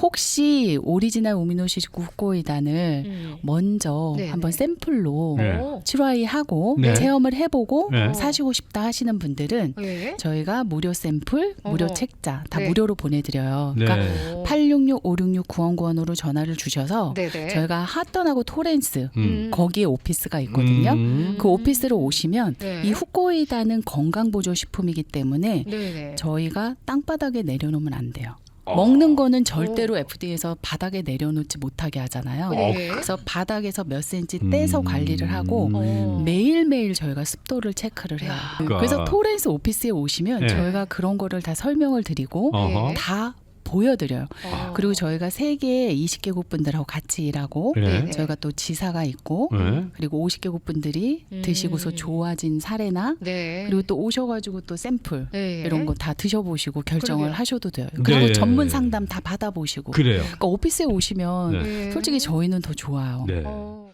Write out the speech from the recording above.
혹시 오리지널 오미노시구 후코이단을 음. 먼저 네, 한번 네. 샘플로 네. 어. 7화이 하고 네. 체험을 해보고 네. 사시고 싶다 하시는 분들은 예. 저희가 무료 샘플, 무료 어허. 책자 다 네. 무료로 보내드려요. 네. 그러니까 오. 866-566-9원구원으로 전화를 주셔서 네네. 저희가 핫던하고 토렌스 음. 거기에 오피스가 있거든요. 음. 그 오피스로 오시면 네. 이 후코이다는 건강보조식품이기 때문에 네네. 저희가 땅바닥에 내려놓으면 안 돼요. 어. 먹는 거는 절대로 FDA에서 바닥에 내려놓지 못하게 하잖아요. 네. 그래서 바닥에서 몇 센치 떼서 음. 관리를 하고 어. 매일매일 저희가 습도를 체크를 해요. 야. 그래서 토렌스 오피스에 오시면 네. 저희가 그런 거를 다 설명을 드리고 어허. 네. 다 보여드려요. 어. 그리고 저희가 세계 20개국 분들하고 같이 일하고 네. 네. 저희가 또 지사가 있고 네. 그리고 50개국 분들이 음. 드시고서 좋아진 사례나 네. 그리고 또 오셔가지고 또 샘플 네. 이런 거 다 드셔보시고 결정을 그러게요. 하셔도 돼요. 네. 그리고 전문 상담 다 받아보시고. 그래요. 그러니까 오피스에 오시면 네. 네. 솔직히 저희는 더 좋아요. 네. 어.